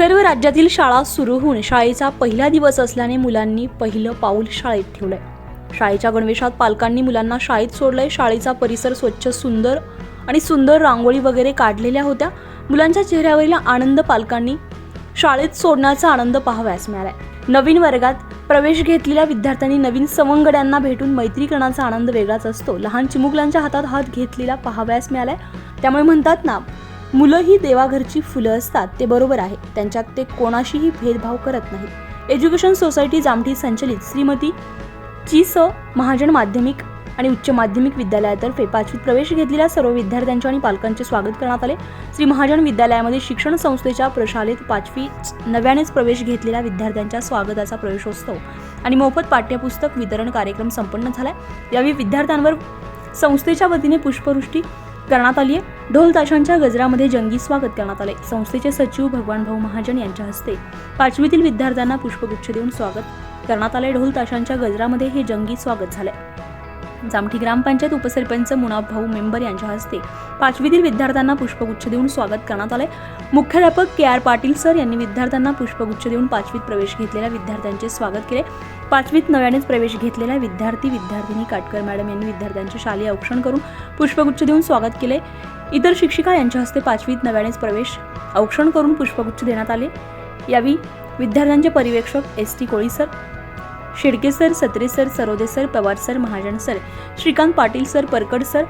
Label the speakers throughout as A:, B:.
A: सर्व राज्यातील शाळा सुरू होऊन शाळेचा पहिला दिवस असल्याने मुलांनी पहिलं पाऊल शाळेत ठेवलंय. शाळेच्या गणवेशात पालकांनी मुलांना शाळेत सोडलंय. शाळेचा परिसर स्वच्छ सुंदर आणि सुंदर रांगोळी वगैरे काढलेल्या होत्या. मुलांच्या चेहऱ्यावरील आनंद पालकांनी शाळेत सोडण्याचा आनंद पाहावयास मिळालाय. नवीन वर्गात प्रवेश घेतलेल्या विद्यार्थ्यांनी नवीन सवंगड्यांना भेटून मैत्री करण्याचा आनंद वेगळाच असतो. लहान चिमुकल्यांच्या हातात हात घेतलेला पाहावयास मिळालाय. त्यामुळे म्हणतात ना मुलं ही देवाघरची फुलं असतात ते बरोबर आहे. त्यांच्यात ते कोणाशीही भेदभाव करत नाहीत. एज्युकेशन सोसायटी जामठी संचलित श्रीमती ची स महाजन माध्यमिक आणि उच्च माध्यमिक विद्यालयातर्फे पाचवीत प्रवेश घेतलेल्या सर्व विद्यार्थ्यांचे आणि पालकांचे स्वागत करण्यात आले. श्री महाजन विद्यालयामध्ये शिक्षण संस्थेच्या प्रशालेत पाचवी नव्यानेच प्रवेश घेतलेल्या विद्यार्थ्यांच्या स्वागताचा प्रवेशोत्सव आणि मोफत पाठ्यपुस्तक वितरण कार्यक्रम संपन्न झाला यावेळी विद्यार्थ्यांवर संस्थेच्या वतीने पुष्पवृष्टी करण्यात आली आहे. ढोल ताशांच्या गजरामध्ये जंगी स्वागत करण्यात आले संस्थेचे सचिव भगवान भाऊ महाजन यांच्या हस्ते पाचवीतील विद्यार्थ्यांना पुष्पगुच्छ देऊन स्वागत करण्यात आले ढोल ताशांच्या गजरामध्ये हे जंगी स्वागत झाले जामठी ग्रामपंचायत उपसरपंच मुनाभाऊ मेंबर यांच्या हस्ते पाचवीतील विद्यार्थ्यांना पुष्पगुच्छ देऊन स्वागत करण्यात आले मुख्याध्यापक के आर पाटील सर यांनी विद्यार्थ्यांना पुष्पगुच्छ देऊन पाचवीत प्रवेश घेतलेल्या विद्यार्थ्यांचे स्वागत केले. पाचवीत नव्यानेच प्रवेश घेतलेल्या विद्यार्थी विद्यार्थिनी काटकर मॅडम यांनी विद्यार्थ्यांचे शालेय औक्षण करून पुष्पगुच्छ देऊन स्वागत केले. इतर शिक्षिका यांच्या हस्ते पाचवीत नव्यानेच प्रवेश औक्षण करून पुष्पगुच्छ देण्यात आले. यावेळी विद्यार्थ्यांचे पर्यवेक्षक S T Koli sir Shidke sir Satre sir Sarode sir Pawar sir Mahajan sir Shrikant Patil sir Parkad sir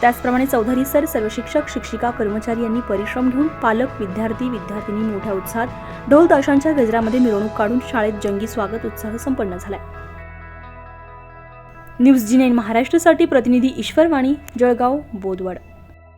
A: त्याचप्रमाणे चौधरी सर सर्व शिक्षक शिक्षिका कर्मचारी यांनी परिश्रम घेऊन पालक विद्यार्थी विद्यार्थिनी मोठ्या उत्साहात ढोल ताशांच्या गजरामध्ये मिरवणूक काढून शाळेत जंगी स्वागत उत्साह संपन्न झालाय. न्यूज जी नाईन महाराष्ट्रासाठी प्रतिनिधी ईश्वरवाणी जळगाव बोदवड